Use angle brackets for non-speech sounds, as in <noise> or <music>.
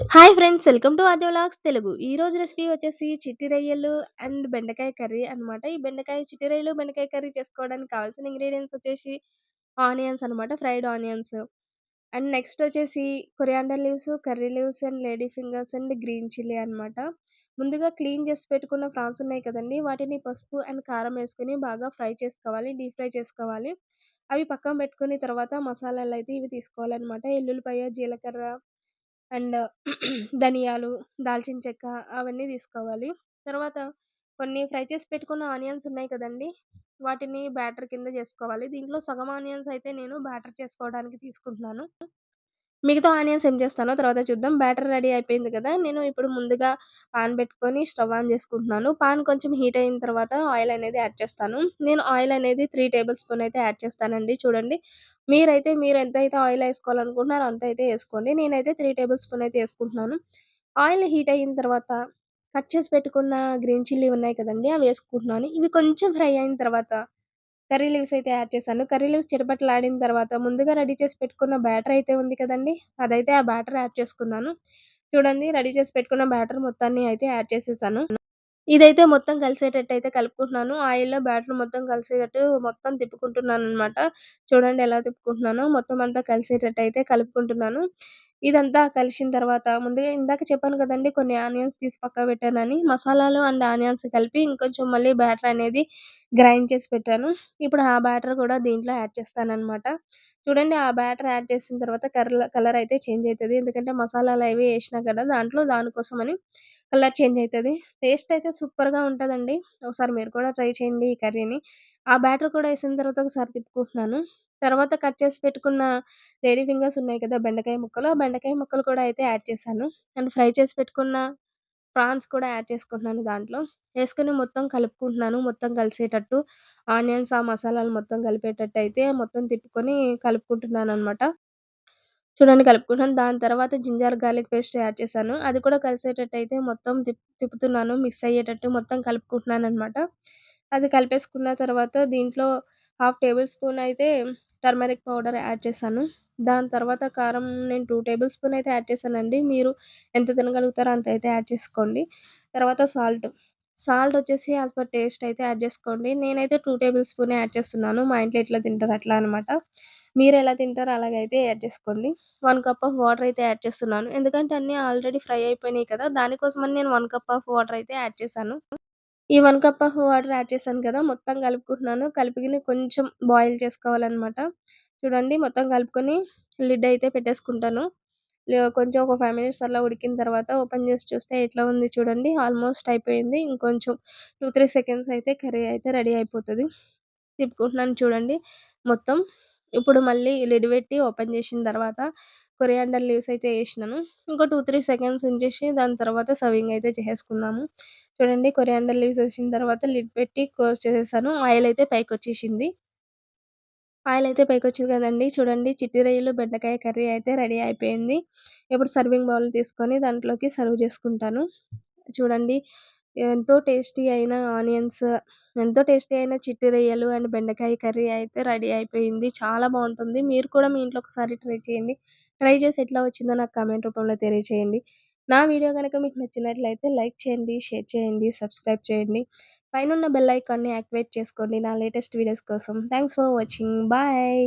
Hi friends! Welcome to Aadya vlogs Telugu. ఈ రోజు recipe వచ్చేసి చిట్టి రొయ్యలు అండ్ బెండకాయ కర్రీ అన్నమాట. ఈ బెండకాయ చిట్టి రొయ్యలు బెండకాయ కర్రీ చేసుకోవడానికి కావాల్సిన ఇంగ్రీడియంట్స్ వచ్చేసి ఆనియన్స్ అన్నమాట ఫ్రైడ్ ఆనియన్స్. అండ్ నెక్స్ట్ వచ్చేసి coriander leaves curry leaves and lady fingers and green chilli అన్నమాట. ముందుగా క్లీన్ చేసి పెట్టుకున్న ఫ్రాన్స్ ఉన్నాయి కదండి వాటిని పసుపు అండ్ కారం వేసుకొని బాగా ఫ్రై చేసుకోవాలి డీప్ ఫ్రై చేసుకోవాలి. అవి పక్కన పెట్టుకుని తర్వాత మసాలాలు అయితే ఇవి తీసుకోవాలన్నమాట. ఎల్లుల్లిపాయ జీలకర్ర అండ్ <clears throat> ధనియాలు, దాల్చిన చెక్క అవన్నీ తీసుకోవాలి. తర్వాత కొన్ని ఫ్రై చేసి పెట్టుకున్న ఆనియన్స్ ఉన్నాయి కదండీ! వాటిని బ్యాటర్ కింద చేసుకోవాలి. దీంట్లో సగం ఆనియన్స్ అయితే నేను బ్యాటర్ చేసుకోవడానికి తీసుకుంటున్నాను. మిగతా ఆనియన్స్ ఏం చేస్తానో తర్వాత చూద్దాం. బ్యాటర్ రెడీ అయిపోయింది కదా! నేను ఇప్పుడు ముందుగా పాన్ పెట్టుకొని స్టవ్ ఆన్ చేసుకుంటున్నాను. పాన్ కొంచెం హీట్ అయిన తర్వాత ఆయిల్ అనేది యాడ్ చేస్తాను. నేను ఆయిల్ అనేది త్రీ టేబుల్ స్పూన్ అయితే యాడ్ చేస్తానండి. చూడండి. మీరైతే మీరు ఎంత అయితే ఆయిల్ వేసుకోవాలనుకుంటున్నారో అంత అయితే వేసుకోండి. నేనైతే త్రీ టేబుల్ స్పూన్ అయితే వేసుకుంటున్నాను. ఆయిల్ హీట్ అయిన తర్వాత కట్ చేసి పెట్టుకున్న గ్రీన్ చిల్లీ ఉన్నాయి కదండి అవి వేసుకుంటున్నాను. ఇవి కొంచెం ఫ్రై అయిన తర్వాత కర్రీ లీవ్స్ అయితే యాడ్ చేశాను. కర్రీ లీవ్స్ ఆడిన తర్వాత ముందుగా రెడీ చేసి పెట్టుకున్న బ్యాటర్ అయితే ఉంది కదండీ! అదైతే ఆ బ్యాటర్ యాడ్ చేసుకున్నాను. చూడండి రెడీ చేసి పెట్టుకున్న బ్యాటర్ మొత్తాన్ని అయితే యాడ్ చేసేసాను. ఇదైతే మొత్తం కలిసేటట్టు అయితే కలుపుకుంటున్నాను. ఆయిల్‌లో బ్యాటర్ మొత్తం కలిసేటట్టు మొత్తం తిప్పుకుంటున్నాను అనమాట చూడండి ఎలా తిప్పుకుంటున్నాను మొత్తం అంతా కలిసేటట్టు అయితే కలుపుకుంటున్నాను. ఇదంతా కలిసిన తర్వాత ముందుగా ఇందాక చెప్పాను కదండి కొన్ని ఆనియన్స్ తీసి పక్కకు పెట్టానని. మసాలాలు అండ్ ఆనియన్స్ కలిపి ఇంకొంచెం మళ్ళీ బ్యాటర్ అనేది గ్రైండ్ చేసి పెట్టాను. ఇప్పుడు ఆ బ్యాటర్ కూడా దీంట్లో యాడ్ చేస్తాననమాట. చూడండి ఆ బ్యాటర్ యాడ్ చేసిన తర్వాత కర్ల కలర్ అయితే చేంజ్ అవుతుంది ఎందుకంటే మసాలాలు అవి వేసినా కదా! దాంట్లో దానికోసమని కలర్ చేంజ్ అవుతుంది టేస్ట్ అయితే సూపర్‌గా ఉంటుందండి ఒకసారి మీరు కూడా ట్రై చేయండి ఈ కర్రీని. ఆ బ్యాటర్ కూడా వేసిన తర్వాత ఒకసారి తిప్పుకుంటున్నాను. తర్వాత కట్ చేసి పెట్టుకున్న లేడీ ఫింగర్స్ ఉన్నాయి కదా! బెండకాయ ముక్కలు. ఆ బెండకాయ ముక్కలు కూడా అయితే యాడ్ చేశాను. అండ్ ఫ్రై చేసి పెట్టుకున్న ప్రాన్స్ కూడా యాడ్ చేసుకుంటున్నాను దాంట్లో. వేసుకొని మొత్తం కలుపుకుంటున్నాను. మొత్తం కలిసేటట్టు ఆనియన్స్, ఆ మసాలాలు మొత్తం కలిపేటట్టు అయితే మొత్తం తిప్పుకొని కలుపుకుంటున్నాను అనమాట చూడండి కలుపుకుంటున్నాను. దాని తర్వాత జింజర్ గార్లిక్ పేస్ట్ యాడ్ చేశాను. అది కూడా కలిసేటట్టు అయితే మొత్తం తిప్పుతున్నాను. మిక్స్ అయ్యేటట్టు మొత్తం కలుపుకుంటున్నాను అనమాట అది కలిపేసుకున్న తర్వాత దీంట్లో హాఫ్ టేబుల్ స్పూన్ అయితే టర్మరిక్ పౌడర్ యాడ్ చేశాను. దాని తర్వాత కారం నేను టూ టేబుల్ స్పూన్ అయితే యాడ్ చేశానండి. మీరు ఎంత తినగలుగుతారో అంత అయితే యాడ్ చేసుకోండి. తర్వాత సాల్ట్. సాల్ట్ వచ్చేసి యాస్ పర్ టేస్ట్ అయితే యాడ్ చేసుకోండి. నేనైతే టూ టేబుల్ స్పూనే యాడ్ చేస్తున్నాను. మా ఇంట్లో ఎట్లా తింటారు అట్లా అనమాట. మీరు ఎలా తింటారో అలాగైతే యాడ్ చేసుకోండి. వన్ కప్ ఆఫ్ వాటర్ అయితే యాడ్ చేస్తున్నాను. ఎందుకంటే అన్నీ ఆల్రెడీ ఫ్రై అయిపోయినాయి కదా! దానికోసమని నేను వన్ కప్ ఆఫ్ వాటర్ అయితే యాడ్ చేశాను. ఈ one cup of water add చేశాను కదా! మొత్తం కలుపుకుంటున్నాను. కలిపిని కొంచెం బాయిల్ చేసుకోవాలన్నమాట చూడండి మొత్తం కలుపుకొని లిడ్ అయితే పెట్టేసుకుంటాను. కొంచెం ఒక ఫైవ్ మినిట్స్ అలా ఉడికిన తర్వాత ఓపెన్ చేసి చూస్తే ఎట్లా ఉంది చూడండి. ఆల్మోస్ట్ అయిపోయింది. ఇంకొంచెం 2, 3 సెకండ్స్ అయితే కర్రీ అయితే రెడీ అయిపోతుంది తిప్పుకుంటున్నాను చూడండి మొత్తం. ఇప్పుడు మళ్ళీ లిడ్ పెట్టి ఓపెన్ చేసిన తర్వాత కొరియాండర్ లీవ్స్ అయితే వేసినాను ఇంకో 2, 3 సెకండ్స్ ఉంచేసి దాని తర్వాత సర్వింగ్ అయితే చేసేసుకుందాము. చూడండి కొరియాండర్ లీవ్స్ వేసిన తర్వాత లిడ్ పెట్టి క్లోజ్ చేసేసాను. ఆయిల్ అయితే పైకి వచ్చేసింది ఆయిల్ అయితే పైకి వచ్చింది కదండీ! చూడండి చిట్టి రొయ్యలు, బెండకాయ కర్రీ అయితే రెడీ అయిపోయింది. ఇప్పుడు సర్వింగ్ బౌల్ తీసుకొని దాంట్లోకి సర్వ్ చేసుకుంటాను. చూడండి ఎంతో టేస్టీ అయిన ఆనియన్స్, ఎంతో టేస్టీ అయిన చిట్టి రొయ్యలు అండ్ బెండకాయ కర్రీ అయితే రెడీ అయిపోయింది. చాలా బాగుంటుంది మీరు కూడా మీ ఇంట్లో ఒకసారి ట్రై చేయండి. ట్రై చేసి ఎట్లా వచ్చిందో నాకు కామెంట్ రూపంలో తెలియచేయండి. నా వీడియో కనుక మీకు నచ్చినట్లయితే లైక్ చేయండి, షేర్ చేయండి, సబ్స్క్రైబ్ చేయండి. పైనున్న బెల్ ఐకాన్‌ని యాక్టివేట్ చేసుకోండి నా లేటెస్ట్ వీడియోస్ కోసం. Thanks for watching. బాయ్.